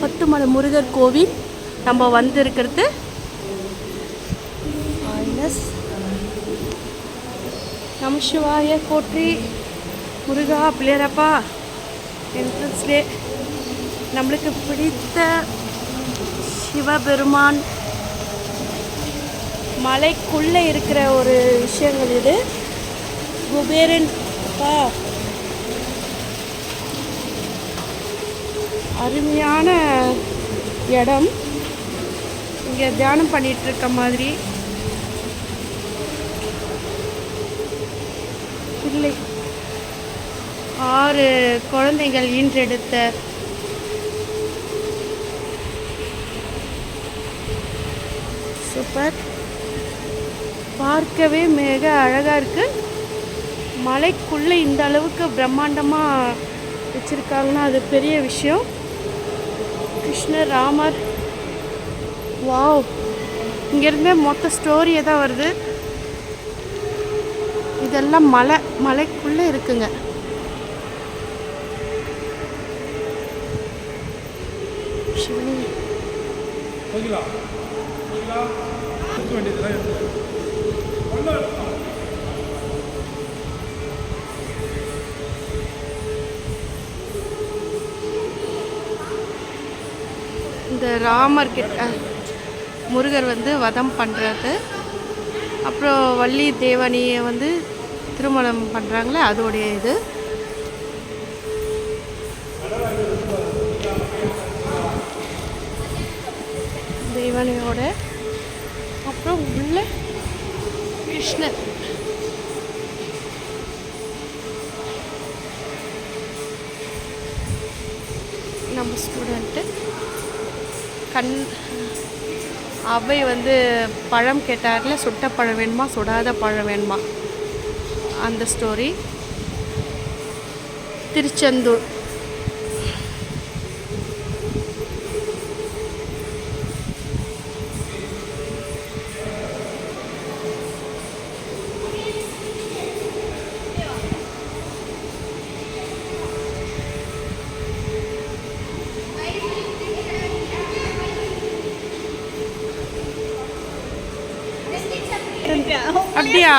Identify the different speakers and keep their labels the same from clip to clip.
Speaker 1: பத்துமலை முருகர் கோவில். நம்ம வந்திருக்கிறது மைனஸ் நம போற்றி முருகா பிள்ளையரப்பா. என்ட்ரன்ஸ்லே நம்மளுக்கு பிடித்த சிவபெருமான் மலைக்குள்ளே இருக்கிற ஒரு விஷயங்கள் இது. குபேரன் அருமையான இடம். இங்கே தியானம் பண்ணிகிட்டு இருக்க மாதிரி. இல்லை. ஆறு குழந்தைகள் ஈன்றெடுத்த சூப்பர். பார்க்கவே மிக அழகாக இருக்குது மலைக்குள்ளே இந்த அளவுக்கு பிரம்மாண்டமாக வச்சுருக்காங்கன்னா அது பெரிய விஷயம். கிருஷ்ணர் ராமர். வாவ். இங்கேருந்தே மொத்த ஸ்டோரியே தான் வருது. இதெல்லாம் மலை மலைக்குள்ளே இருக்குங்க. சிவனே
Speaker 2: போய்க்கலாம் போய்க்கலாம்
Speaker 1: இந்த ராமர் கிட்ட முருகர் வந்து வதம் பண்ணுறது அப்புறம் வள்ளி தேவனியை வந்து திருமணம் பண்ணுறாங்களே அதோடைய இது. தேவனையோட அப்புறம் உள்ள கிருஷ்ணர். நம்ம ஸ்டூடெண்ட்டு கண் அவை வந்து பழம் கேட்டார்ல சுட்ட பழம் வேணுமா சுடாத பழம் வேணுமா? அந்த ஸ்டோரி திருச்செந்தூர். அப்படியா?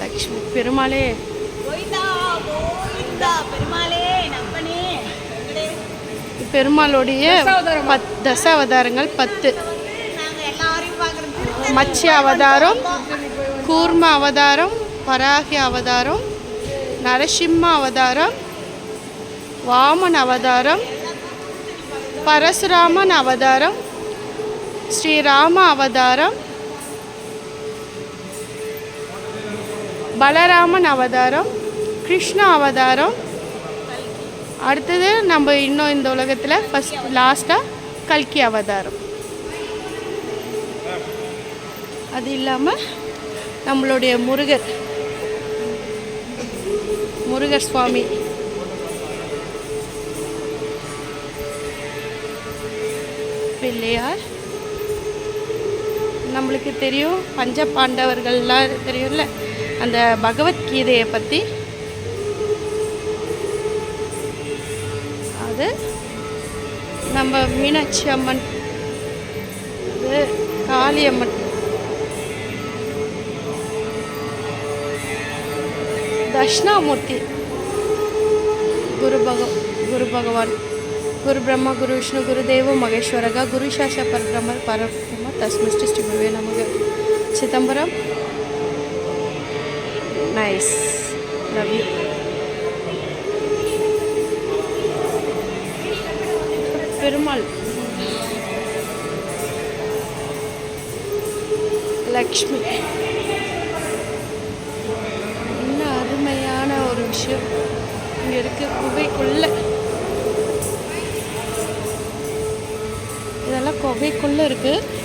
Speaker 1: லக்ஷ்மி பெருமாளே. பெருமாளுடைய பத் தச அவதாரங்கள் பத்து மத்ஸ்ய அவதாரம் கூர்ம அவதாரம் வராகி அவதாரம் நரசிம்ம அவதாரம் வாமன் அவதாரம் பரசுராமன் அவதாரம் ஸ்ரீராம அவதாரம் பலராமன் அவதாரம் கிருஷ்ண அவதாரம் அடுத்தது நம்ம இன்னும் இந்த உலகத்தில் ஃபஸ்ட் லாஸ்ட்டாக கல்கி அவதாரம். அது இல்லாமல் நம்மளுடைய முருகர் முருகர் சுவாமி. பிள்ளையார் நம்மளுக்கு தெரியும் பஞ்ச பாண்டவர்கள்லாம் தெரியும்ல? அந்த பகவத்கீதையை பற்றி அது நம்ம மீனாட்சி அம்மன் அது காளியம்மன். தட்சிணாமூர்த்தி குரு பக குரு பகவான். குரு பிரம்மா குரு விஷ்ணு குரு தேவ மகேஸ்வரக குரு சாஷ பரபிரம பரபிரம தஸ்மிஷ்டி ஸ்ரீ குருவே நமக்கு Chidambaram nice love you Perumal Lakshmi என்ன அருமையான ஒரு விஷயம். இங்கே இருக்க குகைக்குள்ள இதெல்லாம் குகைக்குள்ள இருக்குது